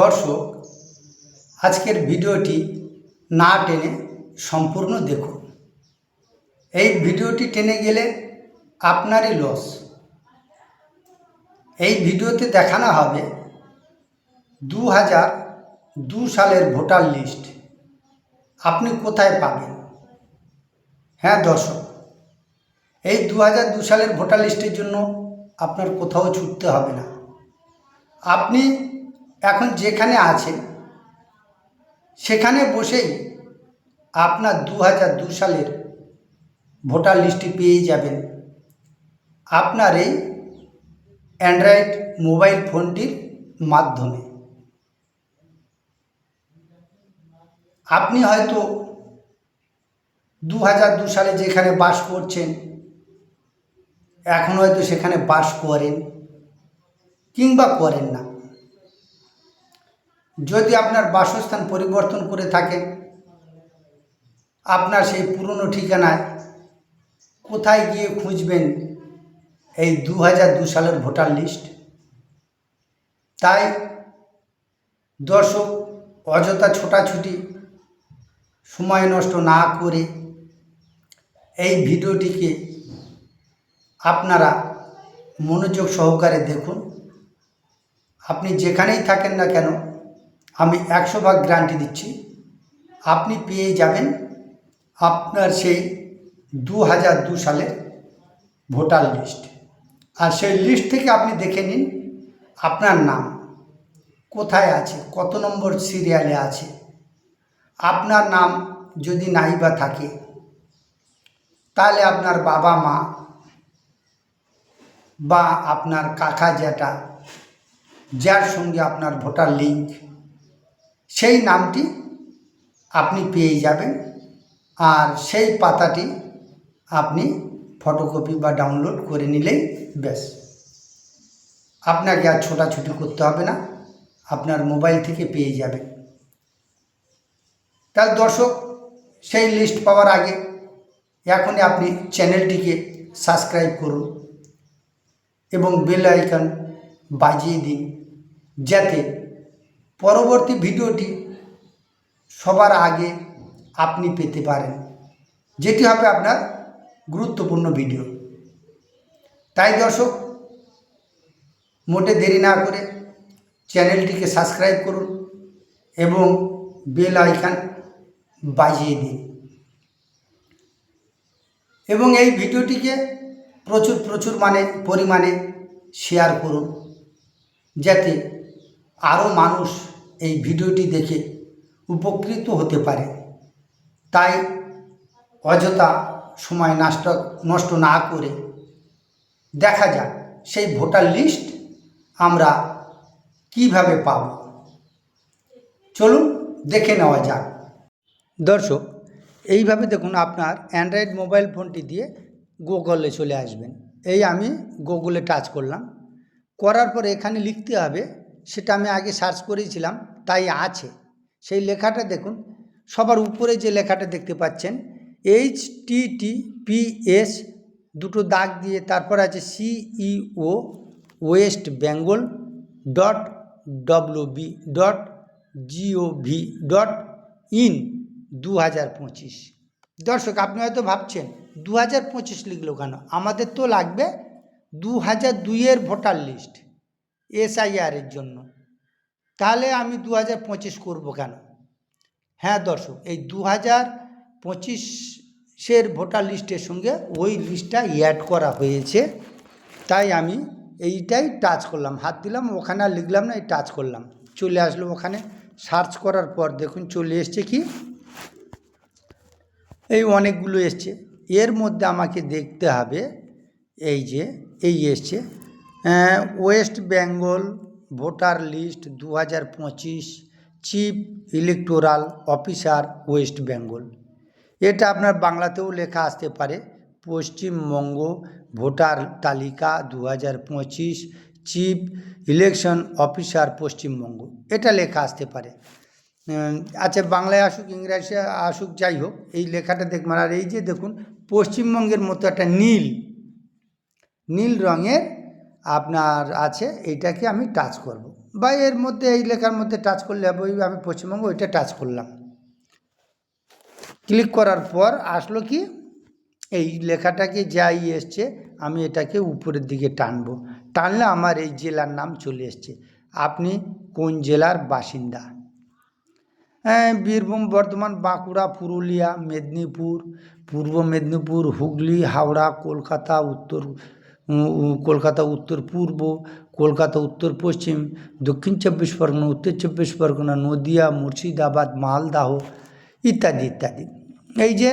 দর্শক, আজকের ভিডিওটি না টেনে সম্পূর্ণ দেখুন। এই ভিডিওটি টেনে গেলে আপনারই লস। এই ভিডিওতে দেখানো হবে দু হাজার দু সালের ভোটার লিস্ট। আপনি কোথায় পাবেন? হ্যাঁ দর্শক, এই দু হাজার দু সালের ভোটার লিস্টের জন্য আপনার কোথাও ছুটতে হবে না। আপনি এখন যেখানে আছেন, সেখানে বসেই আপনার দু হাজার দু সালের ভোটার লিস্টটি পেয়ে যাবেন। আপনার এই অ্যান্ড্রয়েড মোবাইল ফোনটির মাধ্যমে। আপনি হয়তো দু হাজার দু সালে যেখানে বাস করছেন, এখন হয়তো সেখানে বাস করেন কিংবা করেন না। যদি আপনার বাসস্থান পরিবর্তন করে থাকেন আপনার সেই পুরনো ঠিকানায় কোথায় গিয়ে খুঁজবেন এই দু সালের ভোটার লিস্ট? তাই দর্শক, অযথা ছোটাছুটি, সময় নষ্ট না করে এই ভিডিওটিকে আপনারা মনোযোগ সহকারে দেখুন। আপনি যেখানেই থাকেন না কেন আমি একশো ভাগ গ্যারান্টি দিচ্ছি। আপনি পেয়ে যাবেন আপনার সেই দু হাজার দু সালের ভোটার লিস্ট আর সেই লিস্ট থেকে আপনি দেখে নিন আপনার নাম, কোথায় আছে, কত নম্বর সিরিয়ালে আছে। আপনার নাম যদি নাই বা থাকে, তাহলে আপনার বাবা মা বা আপনার কাকা জ্যাঠা, যার সঙ্গে আপনার ভোটার লিঙ্ক সেই নামটি আপনি পেয়ে যাবেন। আর সেই পাতাটি আপনি ফটোকপি বা ডাউনলোড করে নিলেই ব্যাস। আপনাকে আর ছোটাছুটি করতে হবে না, আপনার মোবাইল থেকে পেয়ে যাবেন। তাহলে দর্শক, সেই লিস্ট পাওয়ার আগে এখনই আপনি চ্যানেলটিকে সাবস্ক্রাইব করুন এবং বেল আইকন বাজিয়ে দিন, যাতে পরবর্তী ভিডিওটি সবার আগে আপনি পেতে পারেন, যেটি হবে আপনার গুরুত্বপূর্ণ ভিডিও। তাই দর্শক, মোটে দেরি না করে চ্যানেলটিকে সাবস্ক্রাইব করুন এবং বেল আইকন বাজিয়ে দিন। এবং এই ভিডিওটিকে প্রচুর প্রচুর মানে পরিমাণে শেয়ার করুন, যাতে আরও মানুষ এই ভিডিওটি দেখে উপকৃত হতে পারে। তাই অযথা সময় নষ্ট নষ্ট না করে দেখা যাক সেই ভোটার লিস্ট আমরা কীভাবে পাব। চলুন দেখে নেওয়া যাক। দর্শক, এইভাবে দেখুন আপনার অ্যান্ড্রয়েড মোবাইল ফোনটি দিয়ে গুগলে চলে আসবেন। এই আমি গুগলে টাচ করলাম। করার পরে এখানে লিখতে হবে সেটা আমি আগে সার্চ করেছিলাম, তাই আছে। সেই লেখাটা দেখুন, সবার উপরে যে লেখাটা দেখতে পাচ্ছেন H T T P S দুটো দাগ দিয়ে, তারপর আছে CEO west Bengal dot W B dot GOV dot in দু হাজার পঁচিশ। দর্শক, আপনি হয়তো ভাবছেন দু হাজার পঁচিশ লিখলো কেন? আমাদের তো লাগবে দু হাজার দুইয়ের ভোটার লিস্ট এসআইআরের জন্য। তাহলে আমি দু হাজার পঁচিশ করব কেন? হ্যাঁ দর্শক, এই দু হাজার পঁচিশের ভোটার লিস্টের সঙ্গে ওই লিস্টটা অ্যাড করা হয়েছে। তাই আমি এইটাই টাচ করলাম। হাত দিলাম, ওখানে আর লিখলাম না, এই টাচ করলাম। চলে আসলো ওখানে। সার্চ করার পর দেখুন চলে এসছে কি? এই অনেকগুলো এসছে। এর মধ্যে আমাকে দেখতে হবে, এই যে, এই এসছে। ওয়েস্ট বেঙ্গল ভোটার লিস্ট দু হাজার পঁচিশ chief electoral officer west Bengal. এটা আপনার বাংলাতেও লেখা আসতে পারে। পশ্চিমবঙ্গ ভোটার তালিকা দু হাজার পঁচিশ চিফ ইলেকশন অফিসার পশ্চিমবঙ্গ। এটা লেখা আসতে পারে। আচ্ছা বাংলায় আসুক ইংরাজি আসুক, যাই হোক, এই লেখাটা দেখবেন আর এই যে দেখুন, পশ্চিমবঙ্গের মতো একটা নীল নীল রঙের আপনার আছে, এইটাকে আমি টাচ করব। বা এর মধ্যে, এই লেখার মধ্যে টাচ করলে ওই আমি পশ্চিমবঙ্গ ওইটা টাচ করলাম। ক্লিক করার পর আসলো কি, এই লেখাটাকে যাই এসছে, আমি এটাকে উপরের দিকে টানবো। টানলে আমার এই জেলার নাম চলে এসছে। আপনি কোন জেলার বাসিন্দা? হ্যাঁ বীরভূম, বর্ধমান, বাঁকুড়া, পুরুলিয়া, মেদিনীপুর, পূর্ব মেদিনীপুর, হুগলি, হাওড়া, কলকাতা, উত্তর কলকাতা, উত্তর পূর্ব, কলকাতা, উত্তর পশ্চিম, দক্ষিণ চব্বিশ পরগনা, উত্তর চব্বিশ পরগনা, নদিয়া, মুর্শিদাবাদ মালদাহ ইত্যাদি ইত্যাদি। এই যে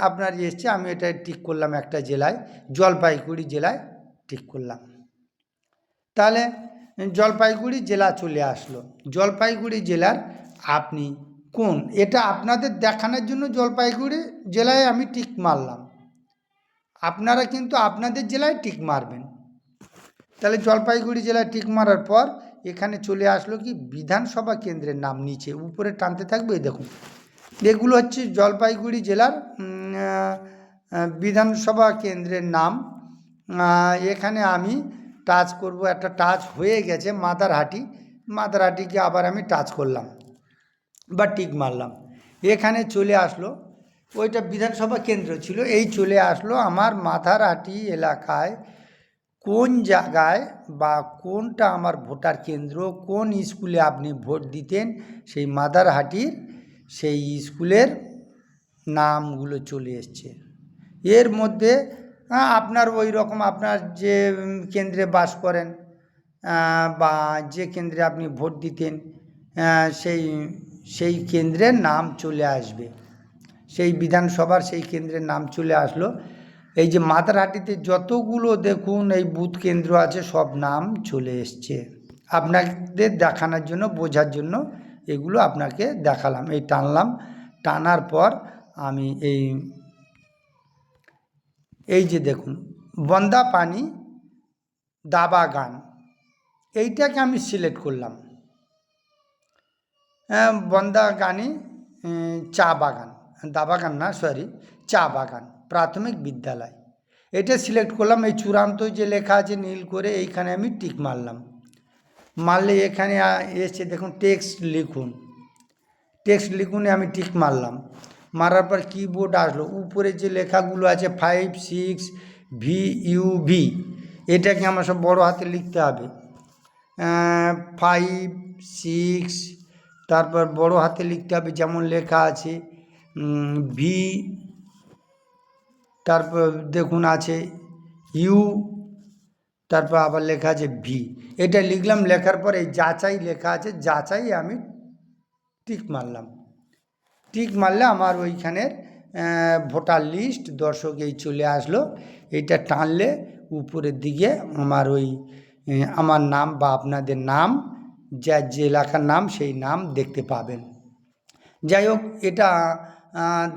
আপনার এসছে, আমি এটা ঠিক করলাম একটা জেলায়, জলপাইগুড়ি জেলায় ঠিক করলাম। তাহলে, জলপাইগুড়ি জেলা চলে আসলো। জলপাইগুড়ি জেলার আপনি কোন? এটা আপনাদের দেখানোর জন্য জলপাইগুড়ি জেলায় আমি টিক মারলাম। আপনারা কিন্তু আপনাদের জেলায় টিক মারবেন। তাহলে জলপাইগুড়ি জেলায় টিক মারার পর এখানে চলে আসলো কি বিধানসভা কেন্দ্রের নাম নিচে, উপরে টানতে থাকবে দেখুন। এগুলো হচ্ছে জলপাইগুড়ি জেলার বিধানসভা কেন্দ্রের নাম। এখানে আমি টাচ করব, একটা টাচ হয়ে গেছে মাদারহাটি। মাদারহাটিকে আবার আমি টাচ করলাম বা টিক মারলাম। এখানে চলে আসলো ওইটা বিধানসভা কেন্দ্র ছিল। এই চলে আসলো আমার মাথারহাটি এলাকায় কোন জায়গায় বা কোনটা আমার ভোটার কেন্দ্র, কোন স্কুলে আপনি ভোট দিতেন, সেই মাদারহাটির সেই স্কুলের নামগুলো চলে এসছে। এর মধ্যে আপনার ওই রকম আপনার যে কেন্দ্রে বাস করেন বা যে কেন্দ্রে আপনি ভোট দিতেন সেই সেই কেন্দ্রের নাম চলে আসবে। সেই বিধানসভার সেই কেন্দ্রের নাম চলে আসলো। এই যে মাদারহাটিতে যতগুলো দেখুন এই বুথ কেন্দ্র আছে সব নাম চলে এসছে। আপনাদের দেখানোর জন্য বোঝার জন্য এগুলো আপনাকে দেখালাম। এই টানলাম টানার পর আমি এই এই যে দেখুন বন্দা পানি দাবা গান এইটাকে আমি সিলেক্ট করলাম। হ্যাঁ, বন্দা গানি চা বাগান। দা বাগান না সরি চা বাগান, প্রাথমিক বিদ্যালয়। এটা সিলেক্ট করলাম, এই চূড়ান্ত যে লেখা আছে নীল করে, এইখানে আমি টিক মারলাম। মারলে এখানে এসছে দেখুন টেক্সট লিখুন। টেক্সট লিখুনে আমি টিক মারলাম। মারার পর কিবোর্ড আসলো। উপরে যে লেখাগুলো আছে five six V U V এটাকে আমার সব বড় হাতে লিখতে হবে। ফাইভ সিক্স তারপর বড় হাতে লিখতে হবে, যেমন লেখা আছে ভি তারপর দেখুন আছে ইউ তারপর আবার লেখা আছে ভি এটা লিখলাম, লেখার পর এই যাচাই লেখা আছে, যাচাই আমি টিক মারলাম। টিক মারলে আমার ওইখানের ভোটার লিস্ট, দর্শক এই চলে আসলো। এটা টানলে উপরের দিকে আমার ওই আমার নাম বা আপনাদের নাম, যা, যে এলাকার নাম, সেই নাম দেখতে পাবেন। যাই হোক, এটা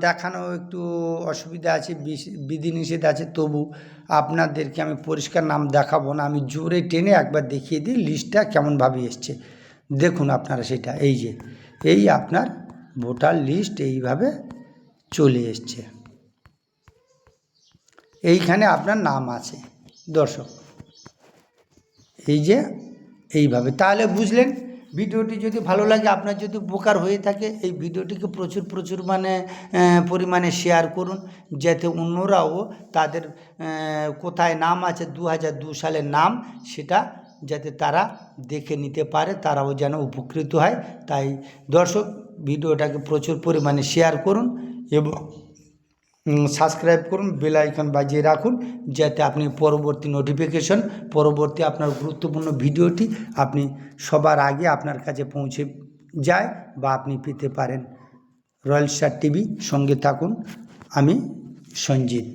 দেখানো একটু অসুবিধা আছে বিধিনিষেধ আছে, তবু আপনাদেরকে আমি পরিষ্কার নাম দেখাবো না। আমি জোরে টেনে একবার দেখিয়ে দিই, লিস্টটা কেমনভাবে এসছে। দেখুন আপনারা সেটা, এই যে, এই আপনার ভোটার লিস্ট এইভাবে চলে এসছে। এইখানে আপনার নাম আছে, দর্শক। এই যে, এইভাবে, তাহলে বুঝলেন ভিডিওটি যদি ভালো লাগে, আপনার যদি উপকার হয়ে থাকে, এই ভিডিওটিকে প্রচুর প্রচুর মানে পরিমাণে শেয়ার করুন, যাতে অন্যরাও তাদের কোথায় নাম আছে দু হাজার দু সালের নাম, সেটা যাতে তারা দেখে নিতে পারে, তারাও যেন উপকৃত হয়। তাই দর্শক, ভিডিওটাকে প্রচুর পরিমাণে শেয়ার করুন এবং সাবস্ক্রাইব করুন বেল আইকন বাজিয়ে রাখুন, যাতে আপনি পরবর্তী নোটিফিকেশন পরবর্তী আপনার গুরুত্বপূর্ণ ভিডিওটি আপনি সবার আগে আপনার কাছে পৌঁছে যায় বা আপনি পেতে পারেন। রয়্যাল স্টার টিভি সঙ্গে থাকুন। আমি সঞ্জিত।